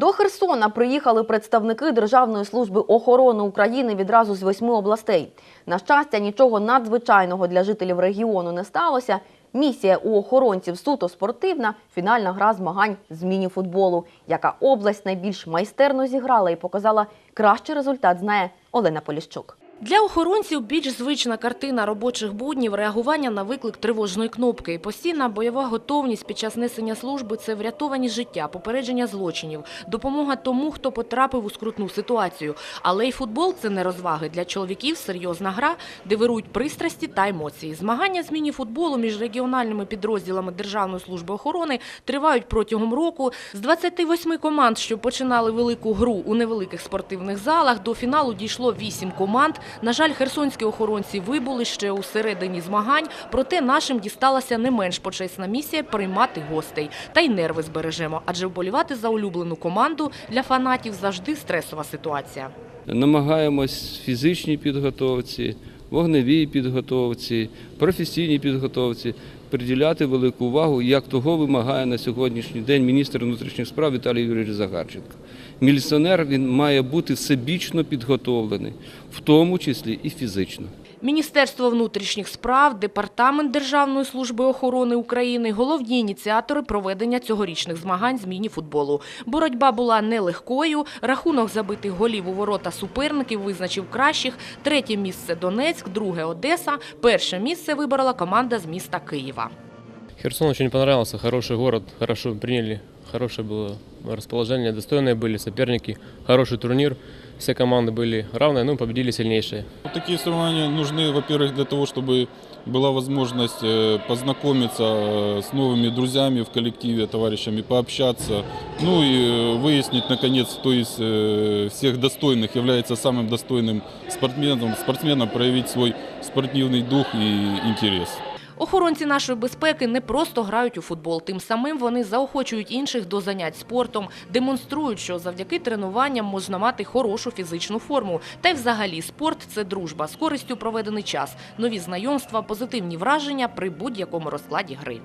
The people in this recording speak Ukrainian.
До Херсона приїхали представники Державної служби охорони України відразу з восьми областей. На щастя, нічого надзвичайного для жителів регіону не сталося. Місія у охоронців суто спортивна, фінальна гра змагань з міні-футболу. Яка область найбільш майстерно зіграла і показала кращий результат, знає Олена Поліщук. Для охоронців більш звична картина робочих буднів, реагування на виклик тривожної кнопки. Постійна бойова готовність під час несення служби – це врятовані життя, попередження злочинів, допомога тому, хто потрапив у скрутну ситуацію. Але й футбол – це не розваги. Для чоловіків серйозна гра, де вирують пристрасті та емоції. Змагання з міні-футболу між регіональними підрозділами Державної служби охорони тривають протягом року. З 28 команд, що починали велику гру у невеликих спортивних залах, до фіналу дійшло 8 команд. На жаль, херсонські охоронці вибули ще у середині змагань, проте нашим дісталася не менш почесна місія приймати гостей. Та й нерви збережемо, адже вболівати за улюблену команду для фанатів завжди стресова ситуація. Намагаємось фізичній підготовці, вогневій підготовці, професійній підготовці приділяти велику увагу, як того вимагає на сьогоднішній день міністр внутрішніх справ Віталій Юрійович Загарченко. Міліціонер він має бути всебічно підготовлений, в тому числі і фізично. Міністерство внутрішніх справ, Департамент Державної служби охорони України – головні ініціатори проведення цьогорічних змагань з міні-футболу. Боротьба була нелегкою, рахунок забитих голів у ворота суперників визначив кращих. Третє місце – Донецьк, друге – Одеса, перше місце виборола команда з міста Києва. Херсон очень понравился, хороший город, хорошо приняли, хорошее было расположение, достойные были соперники, хороший турнир, все команды были равные, ну, победили сильнейшие. Вот Такие соревнования нужны, во-первых, для того, чтобы была возможность э, познакомиться э, с новыми друзьями в коллективе, товарищами, пообщаться, ну и э, выяснить, наконец, кто из э, всех достойных является самым достойным спортсменом, спортсменом проявить свой спортивный дух и интерес. Охоронці нашої безпеки не просто грають у футбол, тим самим вони заохочують інших до занять спортом, демонструють, що завдяки тренуванням можна мати хорошу фізичну форму. Та й взагалі спорт – це дружба, з користю проведений час, нові знайомства, позитивні враження при будь-якому розкладі гри.